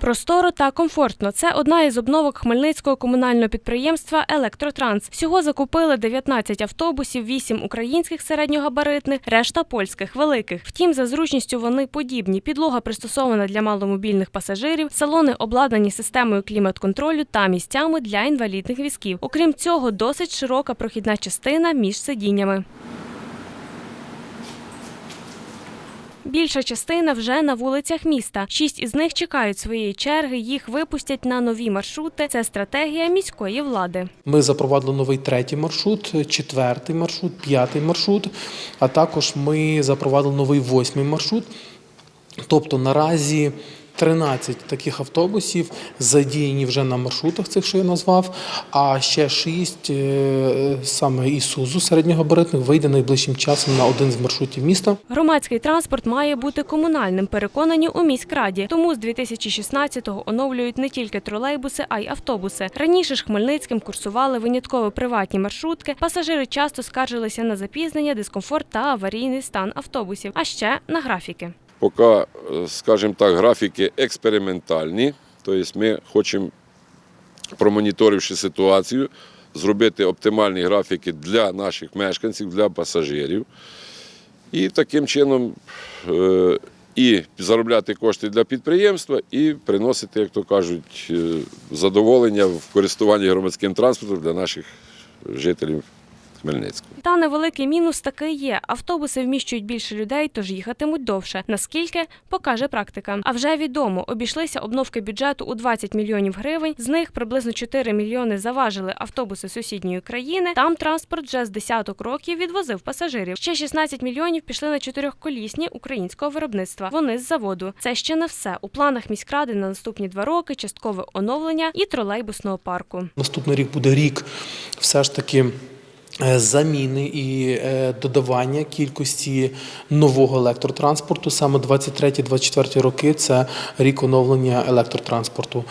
Просторо та комфортно. Це одна із обновок хмельницького комунального підприємства Електротранс. Всього закупили 19 автобусів, 8 українських середньогабаритних, решта польських великих. Втім, за зручністю вони подібні. Підлога пристосована для маломобільних пасажирів, салони обладнані системою клімат-контролю та місцями для інвалідних візків. Окрім цього, досить широка прохідна частина між сидіннями. Більша частина вже на вулицях міста. Шість із них чекають своєї черги. Їх випустять на нові маршрути. Це стратегія міської влади. Ми запровадили новий третій маршрут, четвертий маршрут, п'ятий маршрут, а також ми запровадили новий восьмий маршрут. Тобто наразі 13 таких автобусів задіяні вже на маршрутах цих, що я назвав, а ще 6 е, саме Ісузу середньогабаритних вийде найближчим часом на один з маршрутів міста. Громадський транспорт має бути комунальним, переконані у міськраді. Тому з 2016-го оновлюють не тільки тролейбуси, а й автобуси. Раніше ж Хмельницьким курсували винятково приватні маршрутки. Пасажири часто скаржилися на запізнення, дискомфорт та аварійний стан автобусів, а ще на графіки. Поки, е, скажімо так, графіки експериментальні, тобто ми хочемо, промоніторивши ситуацію, зробити оптимальні графіки для наших мешканців, для пасажирів. І таким чином е, і заробляти кошти для підприємства, і приносити, як то кажуть, е, задоволення в користуванні громадським транспортом для наших жителів Хмельницького. Та невеликий мінус таки є. Автобуси вміщують більше людей, тож їхатимуть довше. Наскільки покаже практика. А вже відомо, обійшлися обновки бюджету у 20 мільйонів гривень. З них приблизно 4 мільйони заважили автобуси сусідньої країни. Там транспорт вже з десяток років відвозив пасажирів. Ще 16 мільйонів пішли на чотирьохколісні українського виробництва. Вони з заводу. Це ще не все. У планах міськради на наступні два роки часткове оновлення і тролейбусного парку. Наступний рік буде рік все ж таки. Е, Заміни і е, додавання кількості нового електротранспорту саме 23-24 роки це рік оновлення електротранспорту.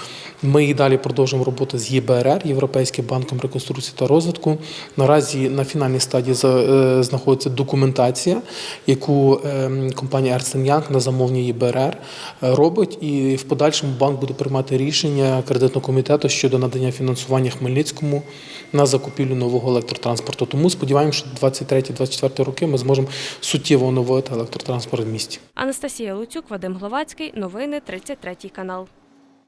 Ми і далі продовжуємо роботу з ЄБРР, Європейським банком реконструкції та розвитку. Наразі на фінальній стадії е, знаходиться документація, яку е, компанія Ernst Young на замовлення ЄБРР робить, і в подальшому банк буде приймати рішення кредитного комітету щодо надання фінансування Хмельницькому на закупівлю нового електротранспорту. Тому сподіваємося, що 23-24 роки ми зможемо суттєво оновити електротранспорт в місті. Анастасія Луцюк, Вадим Гловацький. Новини 33 канал.